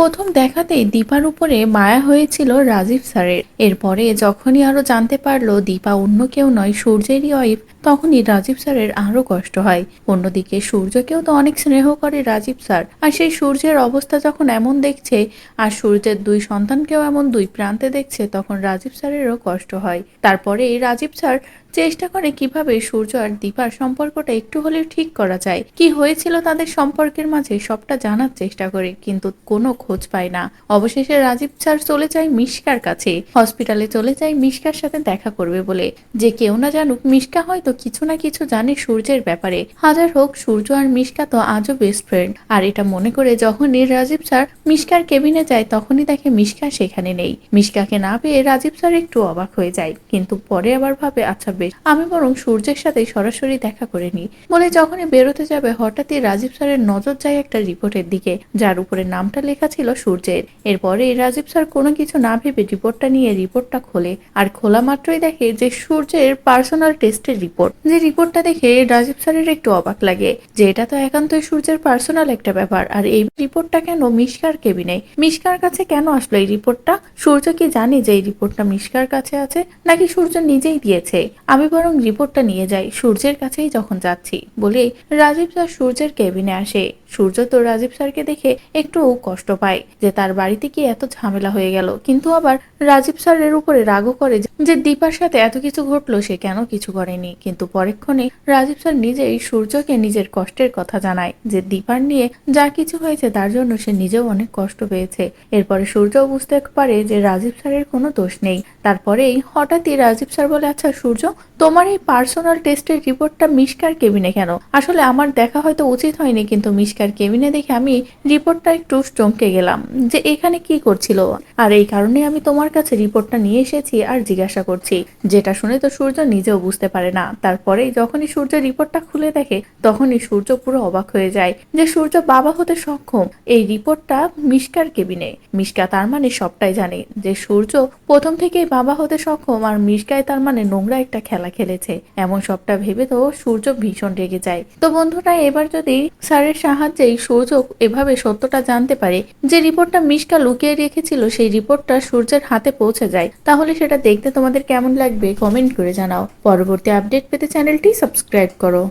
প্রথম দেখাতেই দীপার উপরে মায়া হয়েছিল রাজীব স্যারের। এরপরে যখনই আরও জানতে পারল দীপা অন্য কেউ নয় সূর্যেরই ওয়াইফ, তখনই রাজীব স্যারের আরও কষ্ট হয়। অন্যদিকে সূর্যকেও তো অনেক স্নেহ করে রাজীব স্যার, আর সেই সূর্যের অবস্থা যখন এমন দেখছে, আর সূর্যের দুই সন্তানকেও এমন দুই প্রান্তে দেখছে, তখন রাজীব স্যারেরও কষ্ট হয়। তারপরে রাজীব স্যার চেষ্টা করে কীভাবে সূর্য আর দীপার সম্পর্কটা একটু হলেও ঠিক করা যায়। কি হয়েছিল তাদের সম্পর্কের মাঝে সবটা জানার চেষ্টা করে, কিন্তু কোনো খোঁজ পায় না। অবশেষে রাজীব স্যার চলে যায় মিশকার কাছে। হসপিটালে চলে যায় মিশকার সাথে দেখা করবে বলে। যে কেউ না জানুক মিশকা হয়তো কিছু না কিছু জানে সূর্যের ব্যাপারে। হাজার হোক, সূর্য আর মিশকা তো আজও বেস্ট ফ্রেন্ড আর এটা মনে করে যখনই রাজীব স্যার মিশকার কেবিনে যায়, তখনই দেখে মিশকা সেখানে নেই। মিশকাকে না পেয়ে রাজীব স্যার একটু অবাক হয়ে যায়, কিন্তু পরে আবার ভাবে আচ্ছা বেশ আমি বরং সূর্যের সাথে সরাসরি দেখা করে নিই। বলে যখনই বেরোতে যাবে, হঠাৎই রাজীব স্যারের নজর যায় একটা রিপোর্টের দিকে, যার উপরে নামটা লেখা ছিল সূর্যের। এরপরে রাজীব স্যার কোনো কিছু না ভেবে রিপোর্টটা নিয়ে রিপোর্টটা খোলে, আর খোলা মাত্রই দেখে যে সূর্যের পার্সোনাল টেস্টের রিপোর্ট। যে রিপোর্টটা দেখে রাজীব স্যারের একটু অবাক লাগে, যে এটা তো একান্তই সূর্যের পার্সোনাল একটা ব্যাপার, আর এই রিপোর্টটা কেন মিশকার কেবিনে? মিশকার কাছে কেন আসলো এই রিপোর্টটা? সূর্য কি জানে যে এই রিপোর্টটা মিশকার কাছে আছে, নাকি সূর্য নিজেই দিয়েছে? আমি বরং রিপোর্টটা নিয়ে যাই সূর্যের কাছেই যখন যাচ্ছি। বলে, রাজীব স্যার সূর্যের কেবিনে আসে। সূর্য তো রাজীব স্যারকে দেখে একটু কষ্ট পায় যে তার বাড়িতে কি এত ঝামেলা হয়ে গেল। কিন্তু আবার রাজীব স্যারের উপরে রাগও করে যে- দীপার সাথে এত কিছু ঘটলো সে কেন কিছু করেনি। কিন্তু পরেক্ষণে রাজীব স্যার নিজেই সূর্যকে নিজের কষ্টের কথা জানায় যে দীপার নিয়ে যা কিছু হয়েছে তার জন্য সে নিজেও অনেক কষ্ট পেয়েছে। এরপরে সূর্য বুঝতে পারে যে রাজীব স্যারের কোনো দোষ নেই। তারপরেই হঠাৎই রাজীব স্যার বলে আচ্ছা সূর্য তোমার এই পার্সোনাল টেস্টের রিপোর্টটা মিশকার কেবিনে কেন? আসলে আমার দেখা হয়তো উচিত হয়নি, কিন্তু মিশকার কেবিনে দেখে আমি রিপোর্টটা একটু চমকে গেলাম যে এখানে কি করছিল। আর এই কারণে আমি তোমার কাছে রিপোর্টটা নিয়ে এসেছি আর জিজ্ঞাসা করছি। যেটা শুনে তো সূর্য নিজেও বুঝতে পারে না। তারপরে যখনই সূর্য রিপোর্টটা খুলে দেখে, তখনই সূর্য পুরো অবাক হয়ে যায় যে সূর্য বাবা হতে সক্ষম। এই রিপোর্টটা মিশকার কেবিনে। মিশকা তার মানে সবটাই জানে যে সূর্য প্রথম থেকেই বাবা হতে সক্ষম আর মিশকায় তার মানে নোংরা একটা খেলা খেলেছে। এমন সবটা ভেবে তো সূর্য ভীষণ রেগে যায়। তো বন্ধুরা, এবার যদি স্যারের সাহায্যেই সূর্য এভাবে সত্যটা জানতে পারে, যে রিপোর্টটা মিশকা লুকিয়ে রেখেছিল, সেই রিপোর্টটা সূর্যের হাতে পৌঁছে যায়। তাহলে সেটা দেখতে তোমাদের কেমন লাগবে, কমেন্ট করে জানাও। পরবর্তী আপডেট পেতে চ্যানেলটি সাবস্ক্রাইব করো।